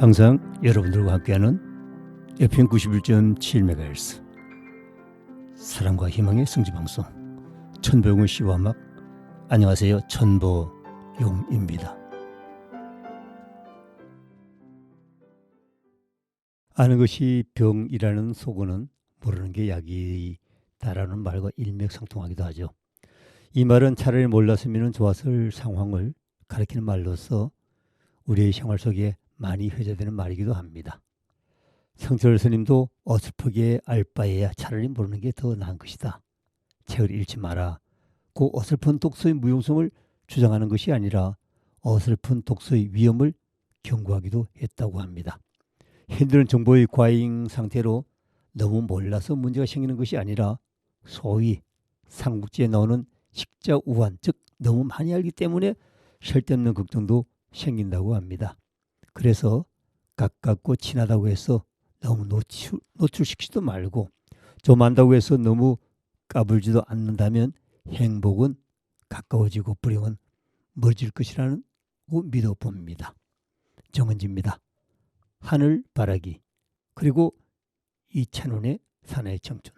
항상 여러분들과 함께하는 FM 91.7MHz 사랑과 희망의 성지 방송 천보용의 씨와 음악 안녕하세요. 천보용입니다. 아는 것이 병이라는 속어는 모르는 게 약이다라는 말과 일맥상통하기도 하죠. 이 말은 차라리 몰랐으면 좋았을 상황을 가리키는 말로서 우리의 생활 속에 많이 회자되는 말이기도 합니다. 성철 스님도 어설프게 알 바에야 차라리 모르는 게 더 나은 것이다. 책을 읽지 마라. 그 어설픈 독서의 무용성을 주장하는 것이 아니라 어설픈 독서의 위험을 경고하기도 했다고 합니다. 현대는 정보의 과잉 상태로 너무 몰라서 문제가 생기는 것이 아니라 소위 삼국지에 나오는 식자우환 즉 너무 많이 알기 때문에 쓸데없는 걱정도 생긴다고 합니다. 그래서 가깝고 친하다고 해서 너무 노출, 노출시키지도 말고 좀 안다고 해서 너무 까불지도 않는다면 행복은 가까워지고 불행은 멀어질 것이라는 고 믿어봅니다. 정은지입니다. 하늘 바라기 그리고 이찬원의 사나이 청춘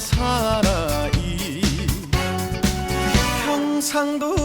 사나이 평상도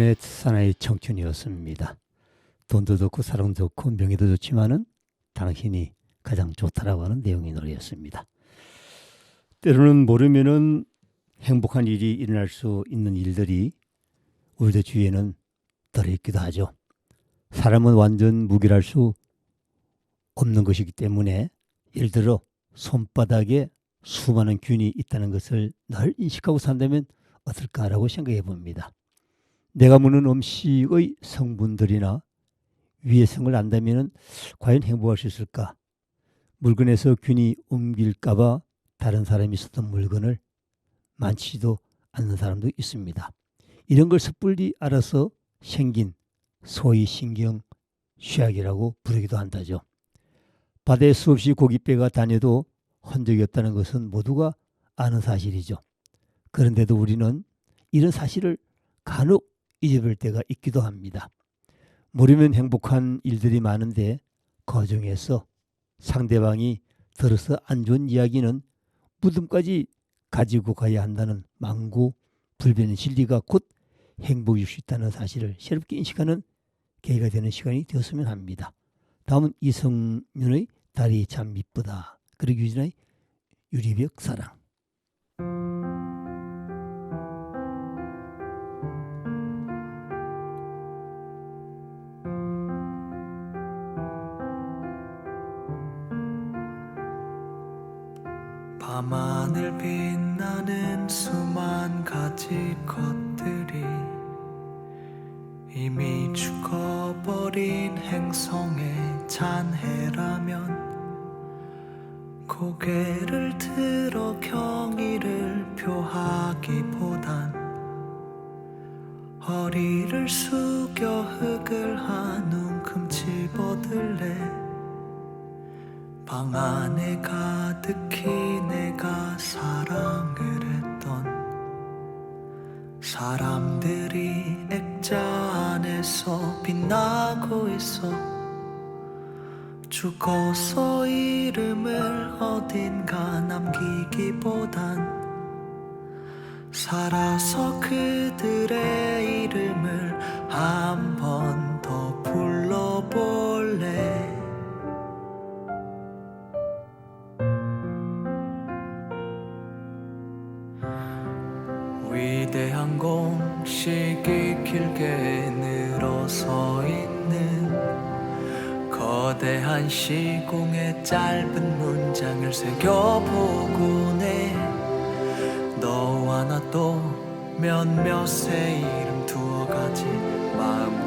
네, 2000년의 사나이 청춘이었습니다. 돈도 좋고 사랑도 좋고 명예도 좋지만은 당신이 가장 좋다라고 하는 내용의 노래였습니다. 때로는 모르면은 행복한 일이 일어날 수 있는 일들이 우리들 주위에는 들어있기도 하죠. 사람은 완전 무결할 수 없는 것이기 때문에 예를 들어 손바닥에 수많은 균이 있다는 것을 늘 인식하고 산다면 어떨까라고 생각해 봅니다. 내가 먹는 음식의 성분들이나 위해성을 안다면 과연 행복할 수 있을까? 물건에서 균이 옮길까봐 다른 사람이 쓰던 물건을 만지지도 않는 사람도 있습니다. 이런 걸 섣불리 알아서 생긴 소위 신경 쇠약이라고 부르기도 한다죠. 바다에 수없이 고깃배가 다녀도 흔적이 없다는 것은 모두가 아는 사실이죠. 그런데도 우리는 이런 사실을 간혹 잊어버릴 때가 있기도 합니다. 모르면 행복한 일들이 많은데 그 중에서 상대방이 들어서 안 좋은 이야기는 무덤까지 가지고 가야 한다는 망구 불변의 진리가 곧 행복일 수 있다는 사실을 새롭게 인식하는 계기가 되는 시간이 되었으면 합니다. 다음은 이성윤의 달이 참 이쁘다. 그리고 유진의 유리벽 사랑. 이미 죽어버린 행성의 잔해라면 고개를 들어 경의를 표하기보단 허리를 숙여 흙을 한 움큼 집어들래. 방 안에 가득히 내가 사랑을 했던 사람 가고 있어. 죽어서 이름을 어딘가 남기기보단 살아서 그들의 이름을 한 번 더 불러볼 서 있는 거대한 시공의 짧은 문장을 새겨보곤 해 너와 나 또 몇몇의 이름 두어 가지 마음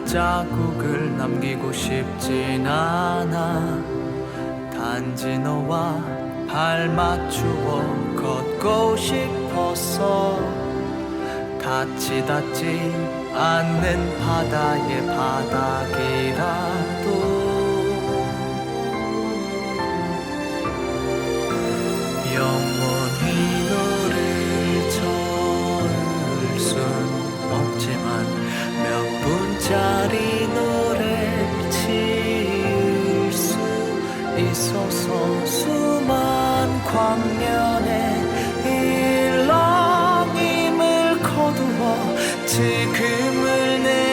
발자국을 남기고 싶진 않아. 단지 너와 발 맞추어 걷고 싶었어 닿지 닿지 않는 바다의 바닥이라 있어서 수만 광년의 일렁임을 거두어 지금을 내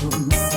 problems.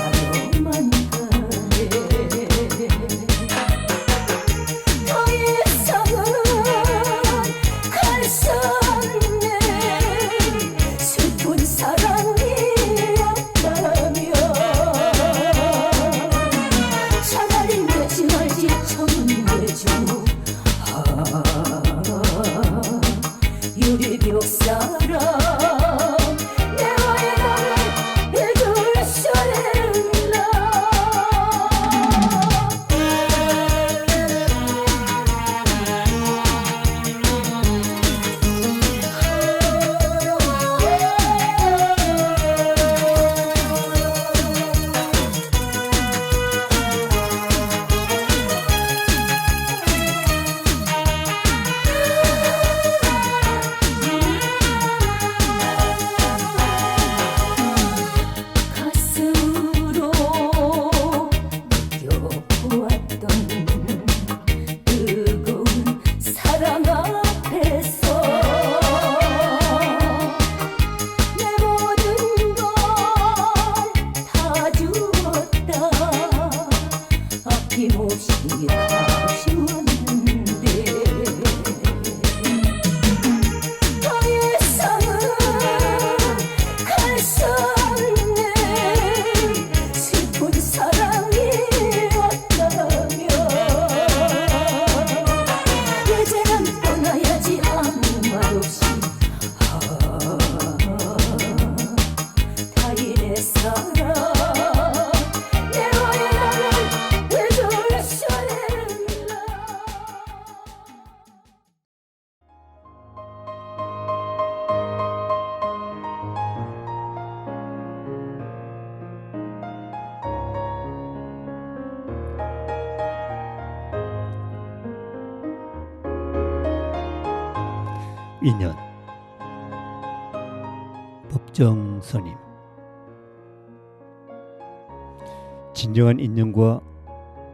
진정한 인연과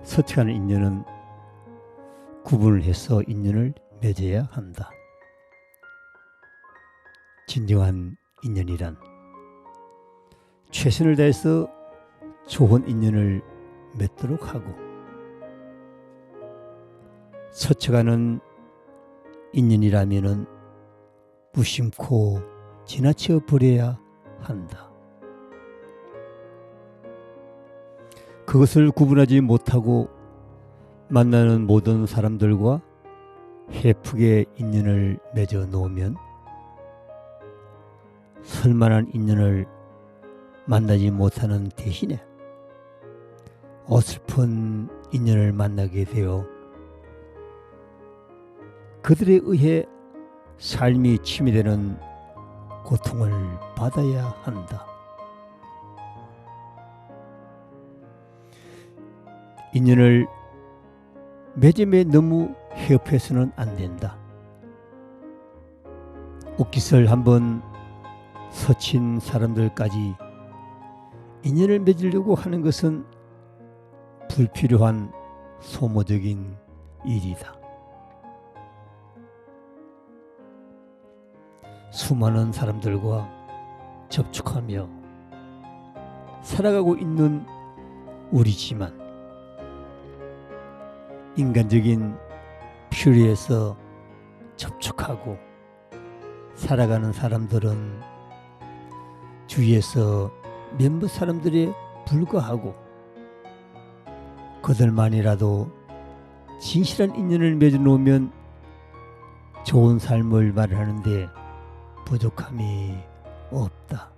서튀하는 인연은 구분을 해서 인연을 맺어야 한다. 진정한 인연이란 최선을 다해서 좋은 인연을 맺도록 하고 서쳐가는 인연이라면은 무심코 지나쳐 버려야 한다. 그것을 구분하지 못하고 만나는 모든 사람들과 해프게 인연을 맺어 놓으면 설만한 인연을 만나지 못하는 대신에 어설픈 인연을 만나게 되어 그들에 의해 삶이 침해되는 고통을 받아야 한다. 인연을 매점에 너무 해협해서는 안 된다. 옷깃을 한번 서친 사람들까지 인연을 맺으려고 하는 것은 불필요한 소모적인 일이다. 수많은 사람들과 접촉하며 살아가고 있는 우리지만 인간적인 필요에서 접촉하고 살아가는 사람들은 주위에서 몇몇 사람들에 불과하고 그들만이라도 진실한 인연을 맺어놓으면 좋은 삶을 말하는데 부족함이 없다.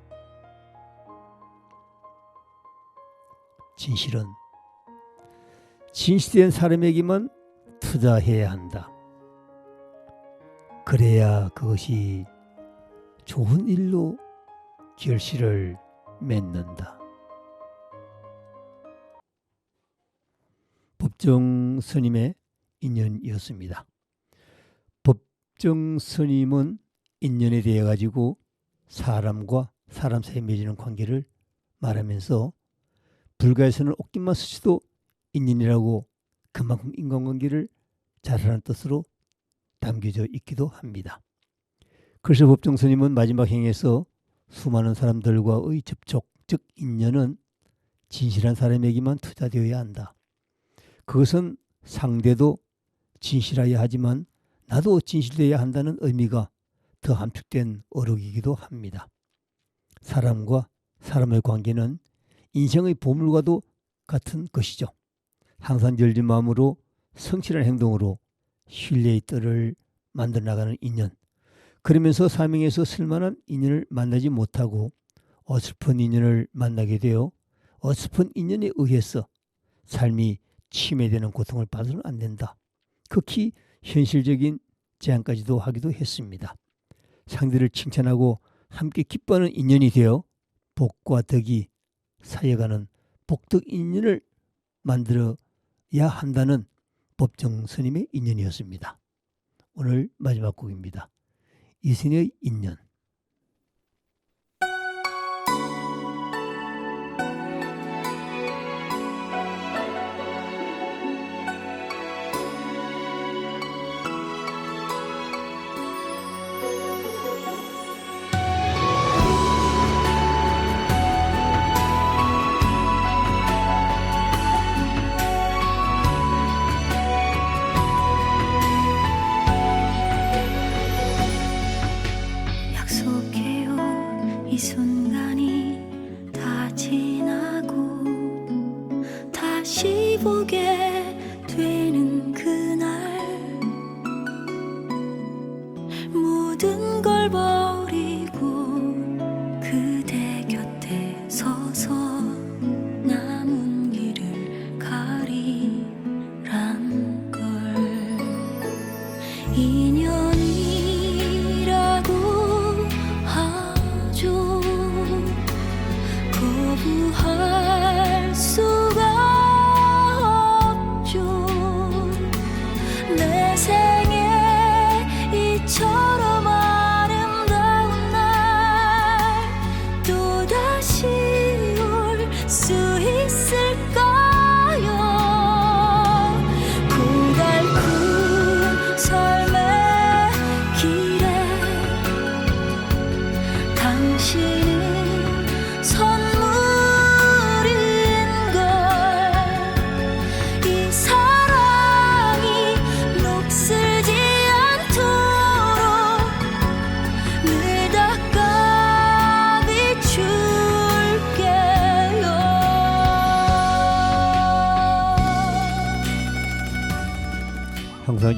진실은 진실된 사람에게만 투자해야 한다. 그래야 그것이 좋은 일로 결실을 맺는다. 법정 스님의 인연이었습니다. 법정 스님은 인연에 대해 가지고 사람과 사람 사이에 맺는 관계를 말하면서 불가에서는 옷깃만 스치도 인연이라고 그만큼 인간관계를 잘하는 뜻으로 담겨져 있기도 합니다. 그래서 법정 스님은 마지막 행에서 수많은 사람들과의 접촉, 즉 인연은 진실한 사람에게만 투자되어야 한다. 그것은 상대도 진실해야 하지만 나도 진실되어야 한다는 의미가 더 함축된 어록이기도 합니다. 사람과 사람의 관계는 인생의 보물과도 같은 것이죠. 항상 열린 마음으로 성실한 행동으로 신뢰의 뜰을 만들어 나가는 인연. 그러면서 사명에서 쓸만한 인연을 만나지 못하고 어설픈 인연을 만나게 되어 어설픈 인연에 의해서 삶이 침해되는 고통을 받으면 안 된다. 극히 현실적인 제안까지도 하기도 했습니다. 상대를 칭찬하고 함께 기뻐하는 인연이 되어 복과 덕이 사여가는 복덕 인연을 만들어 야 한다는 법정 스님의 인연이었습니다. 오늘 마지막 곡입니다. 이승의 인연.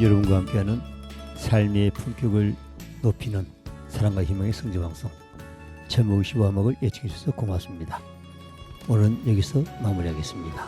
여러분과 함께하는 삶의 품격을 높이는 사랑과 희망의 성지 방송 제목의 시화막을 예측해 주셔서 고맙습니다. 오늘은 여기서 마무리하겠습니다.